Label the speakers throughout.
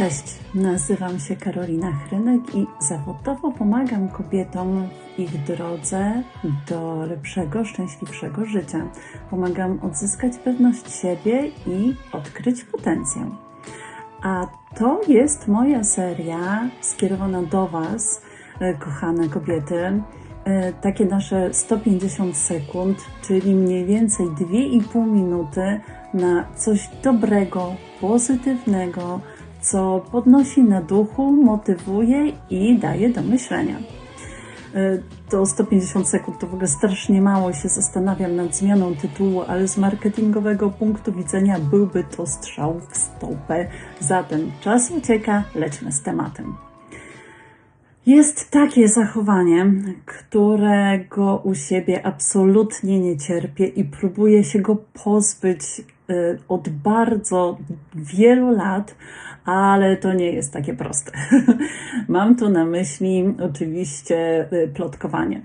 Speaker 1: Cześć, nazywam się Karolina Chrynek i zawodowo pomagam kobietom w ich drodze do lepszego, szczęśliwszego życia. Pomagam odzyskać pewność siebie i odkryć potencjał. A to jest moja seria skierowana do Was, e, kochane kobiety. E, Takie nasze 150 sekund, czyli mniej więcej 2,5 minuty na coś dobrego, pozytywnego, co podnosi na duchu, motywuje i daje do myślenia. E, To 150 sekund to w ogóle strasznie mało się zastanawiam nad zmianą tytułu, ale z marketingowego punktu widzenia byłby to strzał w stopę. Zatem czas ucieka, lećmy z tematem. Jest takie zachowanie, którego u siebie absolutnie nie cierpię i próbuję się go pozbyć od bardzo wielu lat, ale to nie jest takie proste. Mam tu na myśli oczywiście y, plotkowanie.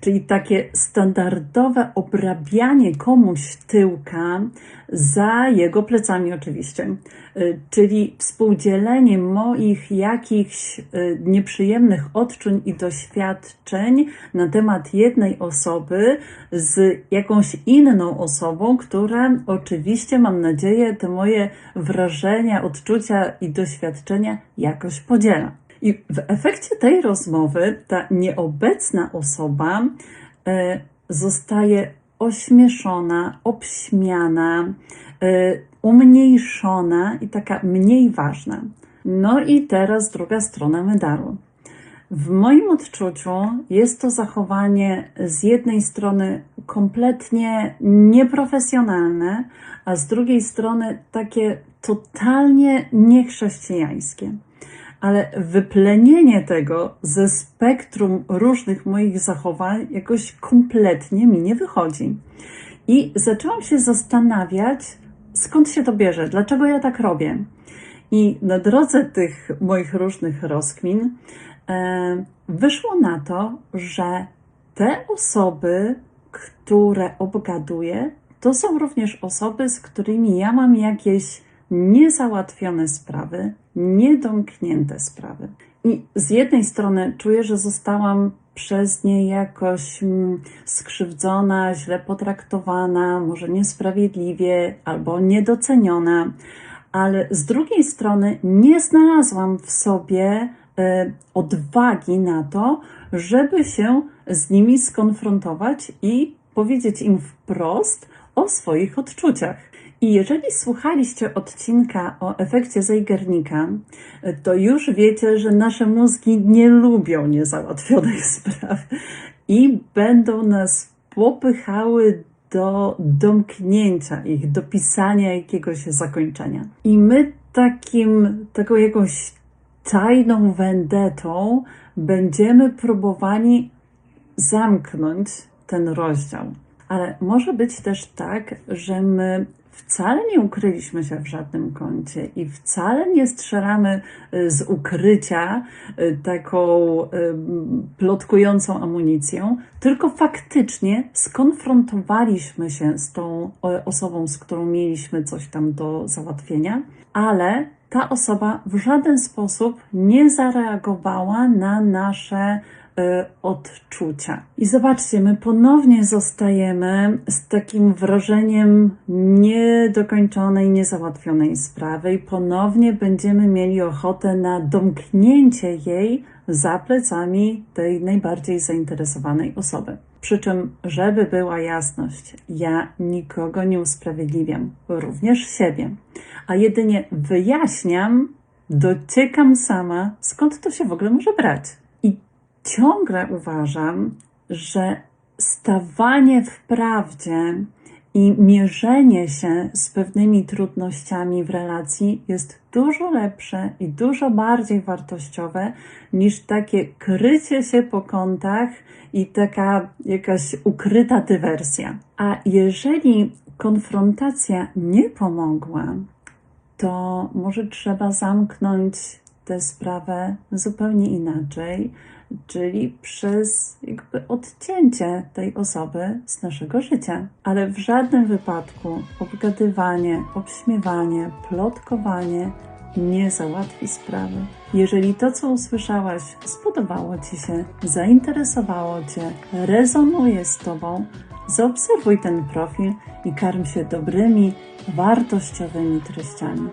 Speaker 1: Czyli takie standardowe obrabianie komuś tyłka za jego plecami, oczywiście. Y, Czyli współdzielenie moich jakichś y, nieprzyjemnych odczuć i doświadczeń na temat jednej osoby z jakąś inną osobą, która oczywiście, mam nadzieję, te moje wrażenia, odczucia i doświadczenia jakoś podziela. I w efekcie tej rozmowy ta nieobecna osoba e, zostaje ośmieszona, obśmiana, e, umniejszona i taka mniej ważna. No i teraz druga strona medalu. W moim odczuciu jest to zachowanie z jednej strony kompletnie nieprofesjonalne, a z drugiej strony takie totalnie niechrześcijańskie ale wyplenienie tego ze spektrum różnych moich zachowań jakoś kompletnie mi nie wychodzi. I zaczęłam się zastanawiać, skąd się to bierze, dlaczego ja tak robię. I na drodze tych moich różnych rozkmin e, wyszło na to, że te osoby, które obgaduję, to są również osoby, z którymi ja mam jakieś niezałatwione sprawy, niedomknięte sprawy. I z jednej strony czuję, że zostałam przez nie jakoś mm, skrzywdzona, źle potraktowana, może niesprawiedliwie albo niedoceniona, ale z drugiej strony nie znalazłam w sobie e, odwagi na to, żeby się z nimi skonfrontować i powiedzieć im wprost o swoich odczuciach. I jeżeli słuchaliście odcinka o efekcie Zeigernika, to już wiecie, że nasze mózgi nie lubią niezałatwionych spraw i będą nas popychały do domknięcia ich, do pisania jakiegoś zakończenia. I my takim, taką jakąś tajną wendetą będziemy próbowali zamknąć ten rozdział. Ale może być też tak, że my wcale nie ukryliśmy się w żadnym kącie i wcale nie strzelamy y, z ukrycia y, taką y, plotkującą amunicją, tylko faktycznie skonfrontowaliśmy się z tą osobą, z którą mieliśmy coś tam do załatwienia, ale ta osoba w żaden sposób nie zareagowała na nasze y, odczucia. I zobaczcie, my ponownie zostajemy z takim wrażeniem niedokończonej, niezałatwionej sprawy i ponownie będziemy mieli ochotę na domknięcie jej za plecami tej najbardziej zainteresowanej osoby. Przy czym, żeby była jasność, ja nikogo nie usprawiedliwiam, również siebie, a jedynie wyjaśniam, dociekam sama, skąd to się w ogóle może brać. I ciągle uważam, że stawanie w prawdzie i mierzenie się z pewnymi trudnościami w relacji jest dużo lepsze i dużo bardziej wartościowe niż takie krycie się po kątach i taka jakaś ukryta dywersja. A jeżeli konfrontacja nie pomogła, to może trzeba zamknąć tę sprawę zupełnie inaczej, czyli przez jakby odcięcie tej osoby z naszego życia. Ale w żadnym wypadku obgadywanie, obśmiewanie, plotkowanie nie załatwi sprawy. Jeżeli to, co usłyszałaś, spodobało Ci się, zainteresowało Cię, rezonuje z Tobą, zaobserwuj ten profil i karm się dobrymi, wartościowymi treściami.